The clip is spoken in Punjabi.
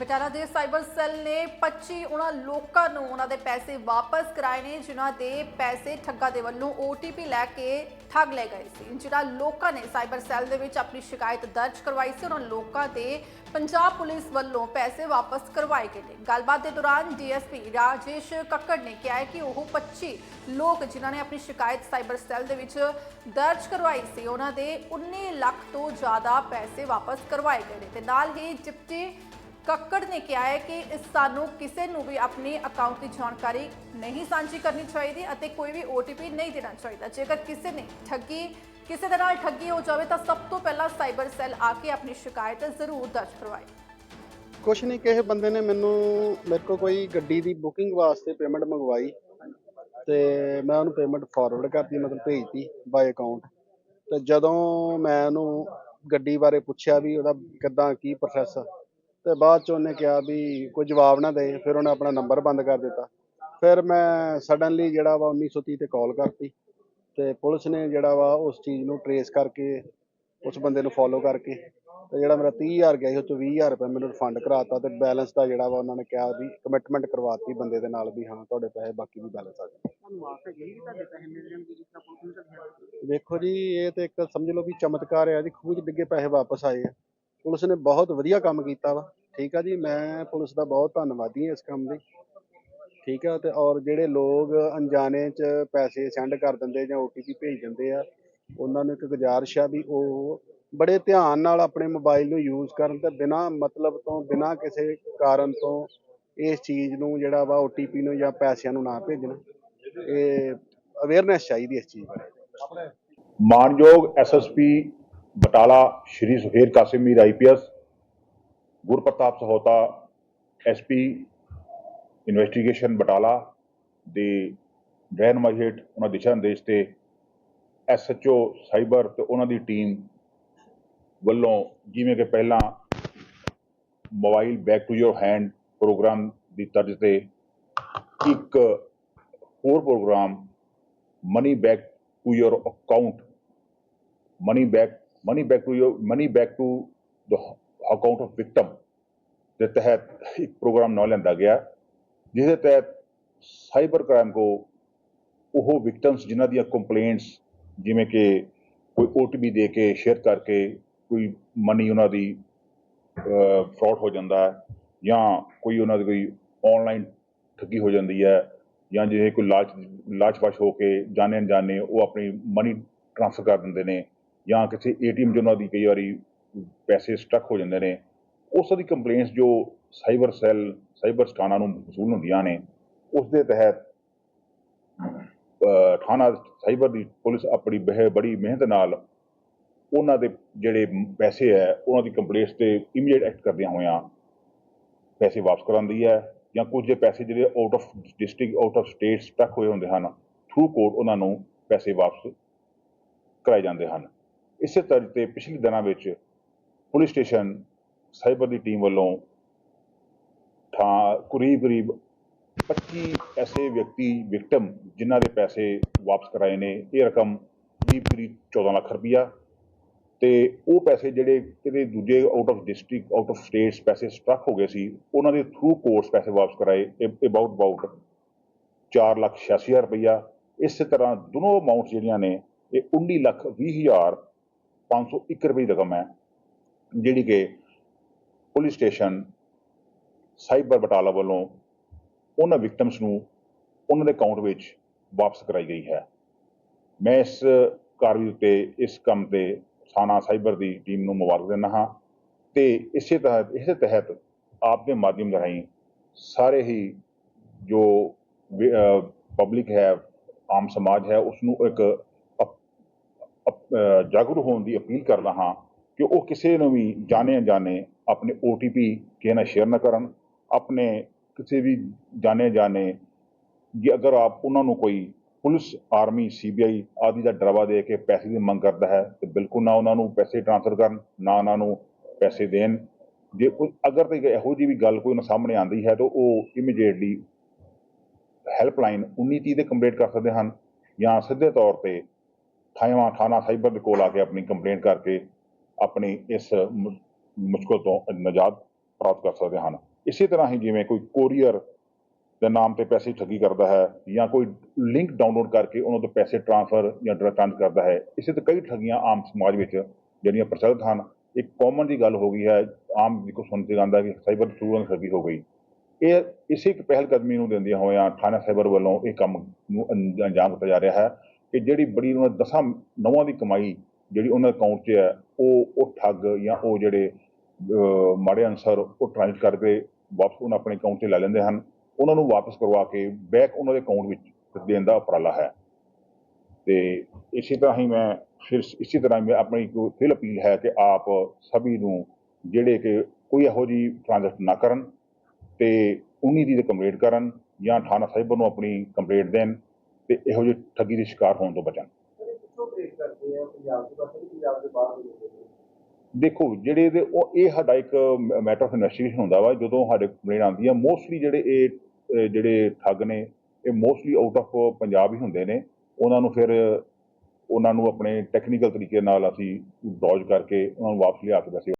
ਬਟਾਲਾ ਦੇ ਸਾਈਬਰ ਸੈੱਲ ਨੇ 25 ਉਹਨਾਂ ਲੋਕਾਂ ਨੂੰ ਉਹਨਾਂ ਦੇ ਪੈਸੇ ਵਾਪਸ ਕਰਾਏ ਨੇ, ਜਿਨ੍ਹਾਂ ਦੇ ਪੈਸੇ ਠੱਗਾ ਦੇ ਵੱਲੋਂ OTP ਲੈ ਕੇ ਠੱਗ ਲਏ ਗਏ ਸੀ। ਜਿਨ੍ਹਾਂ ਲੋਕਾਂ ਨੇ ਸਾਈਬਰ ਸੈੱਲ ਦੇ ਵਿੱਚ ਆਪਣੀ ਸ਼ਿਕਾਇਤ ਦਰਜ ਕਰਵਾਈ ਸੀ, ਉਹਨਾਂ ਲੋਕਾਂ ਦੇ ਪੰਜਾਬ ਪੁਲਿਸ ਵੱਲੋਂ ਪੈਸੇ ਵਾਪਸ ਕਰਵਾਏ ਗਏ ਨੇ। ਗੱਲਬਾਤ ਦੇ ਦੌਰਾਨ ਡੀਐਸਪੀ ਰਾਜੇਸ਼ ਕੱਕੜ ਨੇ ਕਿਹਾ ਕਿ ਉਹ 25 ਲੋਕ ਜਿਨ੍ਹਾਂ ਨੇ ਆਪਣੀ ਸ਼ਿਕਾਇਤ ਸਾਈਬਰ ਸੈੱਲ ਦੇ ਵਿੱਚ ਦਰਜ ਕਰਵਾਈ ਸੀ, ਉਹਨਾਂ ਦੇ 19 ਲੱਖ ਤੋਂ ਜ਼ਿਆਦਾ ਪੈਸੇ ਵਾਪਸ ਕਰਵਾਏ ਗਏ ਨੇ। ਤੇ ਨਾਲ ਹੀ ਡਿਪਟੀ ਕੱਕੜ ਨੇ ਕਿਹਾ ਹੈ ਕਿ ਇਸ ਸਾਨੂੰ ਕਿਸੇ ਨੂੰ ਵੀ ਆਪਣੇ ਅਕਾਊਂਟ ਦੀ ਜਾਣਕਾਰੀ ਨਹੀਂ ਸਾਂਝੀ ਕਰਨੀ ਚਾਹੀਦੀ ਅਤੇ ਕੋਈ ਵੀ OTP ਨਹੀਂ ਦੇਣਾ ਚਾਹੀਦਾ। ਜੇਕਰ ਕਿਸੇ ਨੇ ਠੱਗੀ, ਕਿਸੇ ਦੇ ਨਾਲ ਠੱਗੀ ਹੋ ਜਾਵੇ ਤਾਂ ਸਭ ਤੋਂ ਪਹਿਲਾਂ ਸਾਈਬਰ ਸੈੱਲ ਆ ਕੇ ਆਪਣੀ ਸ਼ਿਕਾਇਤ ਜ਼ਰੂਰ ਦਰਜ ਕਰਵਾਏ। ਕੁਛ ਨਹੀਂ, ਕਿਸੇ ਬੰਦੇ ਨੇ ਮੈਨੂੰ, ਮੇਰੇ ਕੋਲ ਕੋਈ ਗੱਡੀ ਦੀ ਬੁਕਿੰਗ ਵਾਸਤੇ ਪੇਮੈਂਟ ਮੰਗਵਾਈ ਤੇ ਮੈਂ ਉਹਨੂੰ ਪੇਮੈਂਟ ਫਾਰਵਰਡ ਕਰਤੀ, ਮਤਲਬ ਭੇਜਤੀ ਬਾਈ ਅਕਾਊਂਟ ਤੇ ਜਦੋਂ ਮੈਂ ਉਹਨੂੰ ਗੱਡੀ ਬਾਰੇ ਪੁੱਛਿਆ ਵੀ ਉਹਦਾ ਕਿੱਦਾਂ, ਕੀ ਪ੍ਰੋਸੈਸ ਤੇ ਬਾਅਦ ਚ ਉਹਨੇ ਕਿਹਾ ਵੀ ਕੋਈ ਜਵਾਬ ਨਾ ਦੇ ਫਿਰ ਉਹਨੇ ਆਪਣਾ ਨੰਬਰ ਬੰਦ ਕਰ ਦਿੱਤਾ। ਫਿਰ ਮੈਂ ਸਡਨਲੀ ਜਿਹੜਾ ਵਾ 1930 ਤੇ ਕਾਲ ਕਰਤੀ ਤੇ ਪੁਲਿਸ ਨੇ ਜਿਹੜਾ ਵਾ ਉਸ ਚੀਜ਼ ਨੂੰ ਟਰੇਸ ਕਰਕੇ ਉਸ ਬੰਦੇ ਨੂੰ ਫੋਲੋ ਕਰਕੇ ਤੇ ਜਿਹੜਾ ਮੇਰਾ 30000 ਗਿਆ ਸੀ ਉਹ ਚੋਂ 20000 ਰੁਪਏ ਮੈਨੂੰ ਰਿਫੰਡ ਕਰਾਤਾ ਤੇ ਬੈਲੈਂਸ ਦਾ ਜਿਹੜਾ ਵਾ ਉਹਨਾਂ ਨੇ ਕਿਹਾ ਵੀ ਕਮਿਟਮੈਂਟ ਕਰਵਾਤੀ ਬੰਦੇ ਦੇ ਨਾਲ ਵੀ ਹਾਂ ਤੁਹਾਡੇ ਪੈਸੇ ਬਾਕੀ ਵੀ ਬੈਲੈਂਸ ਆ ਜਾਣਗੇ ਵੇਖੋ ਜੀ ਇਹ ਤੇ ਇੱਕ ਸਮਝ ਲਓ ਵੀ ਚਮਤਕਾਰ ਆ ਜੀ 'ਚ ਡਿੱਗੇ ਪੈਸੇ ਵਾਪਸ ਆਏ ਆ। ਪੁਲਿਸ ਨੇ ਬਹੁਤ ਵਧੀਆ ਕੰਮ ਕੀਤਾ ਵਾ। ਠੀਕ ਆ ਜੀ, ਮੈਂ ਪੁਲਿਸ ਦਾ ਬਹੁਤ ਧੰਨਵਾਦੀ ਹਾਂ ਇਸ ਕੰਮ ਲਈ। ਠੀਕ ਆ, ਤੇ ਔਰ ਜਿਹੜੇ ਲੋਕ ਅਣਜਾਣੇ 'ਚ ਪੈਸੇ ਸੈਂਡ ਕਰ ਦਿੰਦੇ ਜਾਂ OTP ਭੇਜ ਦਿੰਦੇ ਆ, ਉਹਨਾਂ ਨੂੰ ਇੱਕ ਗੁਜ਼ਾਰਿਸ਼ ਆ ਵੀ ਉਹ ਬੜੇ ਧਿਆਨ ਨਾਲ ਆਪਣੇ ਮੋਬਾਈਲ ਨੂੰ ਯੂਜ਼ ਕਰਨ ਤੇ ਬਿਨਾਂ ਮਤਲਬ ਤੋਂ, ਬਿਨਾਂ ਕਿਸੇ ਕਾਰਨ ਤੋਂ ਇਸ ਚੀਜ਼ ਨੂੰ ਜਿਹੜਾ ਵਾ OTP ਨੂੰ ਜਾਂ ਪੈਸਿਆਂ ਨੂੰ ਨਾ ਭੇਜਣ। ਇਹ ਅਵੇਅਰਨੈਸ ਚਾਹੀਦੀ ਇਸ ਚੀਜ਼ ਬਾਰੇ। ਮਾਨਯੋਗ SSP Batala, Shri Suhail Qasim Mir IPS Gurpartap Sahota SP investigation Batala ਦੇ ਰਹਿਨਮਾਈ ਹੇਠ ਉਹਨਾਂ ਦਿਸ਼ਾ ਨਿਰਦੇਸ਼ ਤੇ ਐਸਐਚਓ ਸਾਈਬਰ ਤੇ ਉਹਨਾਂ ਦੀ ਟੀਮ ਵੱਲੋਂ ਜਿਵੇਂ ਕਿ ਪਹਿਲਾਂ mobile back to your hand program ਦੀ ਤਰਜ਼ ਤੇ ਇੱਕ ਹੋਰ program money back to your account, money back money back to your, money back to the account of victim ਦੇ ਤਹਿਤ ਇੱਕ ਪ੍ਰੋਗਰਾਮ ਨਾ ਲਿਆਂਦਾ ਗਿਆ ਜਿਸ ਦੇ ਤਹਿਤ ਸਾਈਬਰ ਕ੍ਰਾਈਮ ਕੋ ਉਹ ਵਿਕਟਮਸ ਜਿਨ੍ਹਾਂ ਦੀਆਂ ਕੰਪਲੇਂਟਸ ਜਿਵੇਂ ਕਿ ਕੋਈ OTP ਦੇ ਕੇ ਸ਼ੇਅਰ ਕਰਕੇ ਕੋਈ ਮਨੀ ਉਹਨਾਂ ਦੀ ਫਰਾਡ ਹੋ ਜਾਂਦਾ ਹੈ, ਜਾਂ ਕੋਈ ਉਹਨਾਂ ਦੀ ਕੋਈ ਆਨਲਾਈਨ ਠੱਗੀ ਹੋ ਜਾਂਦੀ ਹੈ, ਜਾਂ ਜਿਵੇਂ ਕੋਈ ਲਾਲਚ ਲਾਲਚਵਸ਼ ਹੋ ਕੇ ਜਾਣੇ ਅਣਜਾਣੇ ਉਹ ਆਪਣੀ ਮਨੀ ਟ੍ਰਾਂਸਫਰ ਕਰ ਦਿੰਦੇ ਨੇ ਜਾਂ ਕਿਸੇ ਏਟੀਐਮ 'ਚ ਉਹਨਾਂ ਦੀ ਕਈ ਵਾਰੀ ਪੈਸੇ ਸਟਕ ਹੋ ਜਾਂਦੇ ਨੇ, ਉਸ ਦੀ ਕੰਪਲੇਂਟਸ ਜੋ ਸਾਈਬਰ ਸੈੱਲ ਸਾਈਬਰ ਸਥਾਨਾਂ ਨੂੰ ਵਸੂਲ ਹੁੰਦੀਆਂ ਨੇ ਉਸ ਦੇ ਤਹਿਤ ਥਾਣਾ ਸਾਈਬਰ ਦੀ ਪੁਲਿਸ ਆਪਣੀ ਬਹਿ, ਬੜੀ ਮਿਹਨਤ ਨਾਲ ਉਹਨਾਂ ਦੇ ਜਿਹੜੇ ਪੈਸੇ ਹੈ, ਉਹਨਾਂ ਦੀ ਕੰਪਲੇਂਟਸ ਤੇ ਇਮੀਡੀਏਟ ਐਕਟ ਕਰਦਿਆਂ ਹੋਇਆਂ ਪੈਸੇ ਵਾਪਸ ਕਰਾਉਂਦੀ ਹੈ ਜਾਂ ਕੁਝ ਜੇ ਪੈਸੇ ਜਿਹੜੇ out of district out of state stuck ਹੋਏ ਹੁੰਦੇ ਹਨ ਥਰੂ ਕੋਰਟ ਉਹਨਾਂ ਨੂੰ ਪੈਸੇ ਵਾਪਸ ਕਰਾਏ ਜਾਂਦੇ ਹਨ। ਇਸੇ ਤਰ੍ਹਾਂ ਤੇ ਪਿਛਲੇ ਦਿਨਾਂ ਵਿੱਚ ਪੁਲਿਸ ਸਟੇਸ਼ਨ ਸਾਈਬਰ ਦੀ ਟੀਮ ਵੱਲੋਂ ਥਾਂ ਕਰੀਬ ਕਰੀਬ 25 ਐਸੇ ਵਿਅਕਤੀ, ਵਿਕਟਮ, ਜਿਨ੍ਹਾਂ ਦੇ ਪੈਸੇ ਵਾਪਸ ਕਰਾਏ ਨੇ, ਇਹ ਰਕਮ ਕਰੀਬ ਕਰੀਬ 14 ਲੱਖ ਰੁਪਈਆ ਤੇ ਉਹ ਪੈਸੇ ਜਿਹੜੇ ਕਿਤੇ ਦੂਜੇ out of district out of states ਪੈਸੇ ਸਟਕ ਹੋ ਗਏ ਸੀ, ਉਹਨਾਂ ਦੇ ਥਰੂ ਕੋਰਸ ਪੈਸੇ ਵਾਪਸ ਕਰਾਏ ਅਬਾਊਟ ਅਬਾਊਟ 4 ਲੱਖ 86 ਹਜ਼ਾਰ ਰੁਪਈਆ। ਇਸੇ ਤਰ੍ਹਾਂ ਦੋਨੋਂ ਅਮਾਉਂਟਸ ਜਿਹੜੀਆਂ ਨੇ, ਇਹ 19 ਲੱਖ 20 ਹਜ਼ਾਰ 501 ਰੁਪਏ ਦੀ ਰਕਮ ਹੈ, ਜਿਹੜੀ ਕਿ ਪੁਲਿਸ ਸਟੇਸ਼ਨ ਸਾਈਬਰ ਬਟਾਲਾ ਵੱਲੋਂ ਉਹਨਾਂ ਵਿਕਟਮਸ ਨੂੰ ਉਹਨਾਂ ਦੇ ਅਕਾਊਂਟ ਵਿੱਚ ਵਾਪਸ ਕਰਾਈ ਗਈ ਹੈ। ਮੈਂ ਇਸ ਕਾਰਵਾਈ ਉੱਤੇ, ਇਸ ਕੰਮ ਤੇ ਥਾਣਾ ਸਾਈਬਰ ਦੀ ਟੀਮ ਨੂੰ ਮੁਬਾਰਕ ਦਿੰਦਾ ਹਾਂ ਤੇ ਇਸੇ ਤਹਿਤ ਇਸੇ ਤਹਿਤ ਆਪ ਦੇ ਮਾਧਿਅਮ ਰਾਹੀਂ ਸਾਰੇ ਹੀ ਜੋ ਪਬਲਿਕ ਹੈ, ਆਮ ਸਮਾਜ ਹੈ ਉਸ ਨੂੰ ਇੱਕ ਜਾਗਰੂਕ ਹੋਣ ਦੀ ਅਪੀਲ ਕਰਦਾ ਹਾਂ ਕਿ ਉਹ ਕਿਸੇ ਨੂੰ ਵੀ ਜਾਣੇ ਅਣਜਾਣੇ ਆਪਣੇ OTP ਕਿਸੇ ਨਾਲ ਸ਼ੇਅਰ ਨਾ ਕਰਨ, ਆਪਣੇ ਕਿਸੇ ਵੀ ਜਾਣੇ ਜਾਣੇ ਜੇ ਅਗਰ ਆਪ ਉਹਨਾਂ ਨੂੰ ਕੋਈ ਪੁਲਿਸ, ਆਰਮੀ ਸੀਬੀਆਈ ਆਦਿ ਦਾ ਡਰਾਵਾ ਦੇ ਕੇ ਪੈਸੇ ਦੀ ਮੰਗ ਕਰਦਾ ਹੈ, ਤੇ ਬਿਲਕੁਲ ਨਾ ਉਹਨਾਂ ਨੂੰ ਪੈਸੇ ਟ੍ਰਾਂਸਫਰ ਕਰਨ, ਨਾ ਉਹਨਾਂ ਨੂੰ ਪੈਸੇ ਦੇਣ। ਜੇ ਕੋਈ ਅਗਰ ਤੇ ਇਹੋ ਜਿਹੀ ਵੀ ਗੱਲ ਕੋਈ ਉਹਨਾਂ ਸਾਹਮਣੇ ਆਂਦੀ ਹੈ, ਤਾਂ ਉਹ ਇਮੀਡੀਏਟਲੀ ਹੈਲਪਲਾਈਨ 1930 ਤੇ ਕੰਪਲੀਟ ਕਰ ਸਕਦੇ ਹਨ ਜਾਂ ਸਿੱਧੇ ਤੌਰ ਤੇ ਥਾਈਵਾਂ ਥਾਣਾ ਸਾਈਬਰ ਦੇ ਕੋਲ ਆ ਕੇ ਆਪਣੀ ਕੰਪਲੇਂਟ ਕਰਕੇ ਆਪਣੀ ਇਸ ਮੁਸ਼ਕਲ ਤੋਂ ਨਜਾਤ ਪ੍ਰਾਪਤ ਕਰ ਸਕਦੇ ਹਨ। ਇਸੇ ਤਰ੍ਹਾਂ ਹੀ ਜਿਵੇਂ ਕੋਈ ਕੋਰੀਅਰ ਦੇ ਨਾਮ ਤੇ ਪੈਸੇ ਠੱਗੀ ਕਰਦਾ ਹੈ ਜਾਂ ਕੋਈ ਲਿੰਕ ਡਾਊਨਲੋਡ ਕਰਕੇ ਉਹਨਾਂ ਤੋਂ ਪੈਸੇ ਟ੍ਰਾਂਸਫਰ ਜਾਂ ਟ੍ਰਾਂਸ ਕਰਦਾ ਹੈ, ਇਸੇ ਤੇ ਕਈ ਠੱਗੀਆਂ ਆਮ ਸਮਾਜ ਵਿੱਚ ਜਿਹੜੀਆਂ ਪ੍ਰਚਲਿਤ ਹਨ ਇੱਕ ਕਾਮਨ ਦੀ ਗੱਲ ਹੋ ਗਈ ਹੈ, ਆਮ ਜਿੱਕੋ ਸੁਣ ਕੇ ਜਾਂਦਾ ਕਿ ਸਾਈਬਰ ਥਰੂ ਠੱਗੀ ਹੋ ਗਈ। ਇਹ ਇਸੇ ਇੱਕ ਪਹਿਲ ਕਦਮੀ ਨੂੰ ਦਿੰਦਿਆਂ ਹੋਇਆਂ ਥਾਣਾ ਸਾਈਬਰ ਵੱਲੋਂ ਇਹ ਕੰਮ ਨੂੰ ਅੰਜ- ਅੰਜਾਮ ਦਿੱਤਾ ਜਾ ਰਿਹਾ ਹੈ। ਕਿ ਜਿਹੜੀ ਬੜੀ ਉਹਨਾਂ ਦਸਾਂ ਨਵਾਂ ਦੀ ਕਮਾਈ ਜਿਹੜੀ ਉਹਨਾਂ ਅਕਾਊਂਟ 'ਚ ਹੈ, ਉਹ ਉਹ ਠੱਗ ਜਾਂ ਉਹ ਜਿਹੜੇ ਮਾੜੇ ਅਨਸਰ ਉਹ ਟ੍ਰਾਂਸਫਰ ਕਰਕੇ ਵਾਪਸ ਉਹਨਾਂ ਆਪਣੇ ਅਕਾਊਂਟ 'ਚ ਲੈ ਲੈਂਦੇ ਹਨ। ਉਹਨਾਂ ਨੂੰ ਵਾਪਸ ਕਰਵਾ ਕੇ ਬੈਕ ਉਹਨਾਂ ਦੇ ਅਕਾਊਂਟ ਵਿੱਚ ਦੇਣ ਦਾ ਉਪਰਾਲਾ ਹੈ। ਤੇ ਇਸੇ ਤਰ੍ਹਾਂ ਹੀ ਮੈਂ ਫਿਰ ਇਸੇ ਤਰ੍ਹਾਂ ਮੈਂ ਆਪਣੀ ਫਿਰ ਅਪੀਲ ਹੈ ਕਿ ਆਪ ਸਭੀ ਨੂੰ ਜਿਹੜੇ ਕਿ ਕੋਈ ਇਹੋ ਜਿਹੀ ਟ੍ਰਾਂਜੈਕਸ਼ਨ ਨਾ ਕਰਨ ਤੇ 19 ਦੀ ਕੰਪਲੇਂਟ ਕਰਨ ਜਾਂ ਥਾਣਾ ਸਾਈਬਰ ਨੂੰ ਆਪਣੀ ਕੰਪਲੇਂਟ ਦੇਣ। ਤੇ ਇਹੋ ਜਿਹੀ ਠੱਗੀ ਦੇ ਸ਼ਿਕਾਰ ਹੋਣ ਤੋਂ ਬਚਣ। ਆ? ਦੇਖੋ ਜਿਹੜੇ ਇਹਦੇ ਉਹ ਇਹ ਸਾਡਾ ਇੱਕ ਮੈਟਰ ਆਫ ਇਨਵੈਸਟੀਗੇਸ਼ਨ ਹੁੰਦਾ ਵਾ ਜਦੋਂ ਸਾਡੇ ਕੰਪਲੇਂਟ ਆਉਂਦੀ ਹੈ ਮੋਸਟਲੀ ਜਿਹੜੇ ਇਹ ਜਿਹੜੇ ਠੱਗ ਨੇ ਇਹ ਮੋਸਟਲੀ ਆਊਟ ਆਫ ਪੰਜਾਬ ਹੀ ਹੁੰਦੇ ਨੇ। ਉਹਨਾਂ ਨੂੰ ਫਿਰ ਉਹਨਾਂ ਨੂੰ ਆਪਣੇ ਟੈਕਨੀਕਲ ਤਰੀਕੇ ਨਾਲ ਅਸੀਂ ਡੌਜ ਕਰਕੇ ਉਹਨਾਂ ਨੂੰ ਵਾਪਸ ਲਿਆ ਕੇ ਵੈਸੇ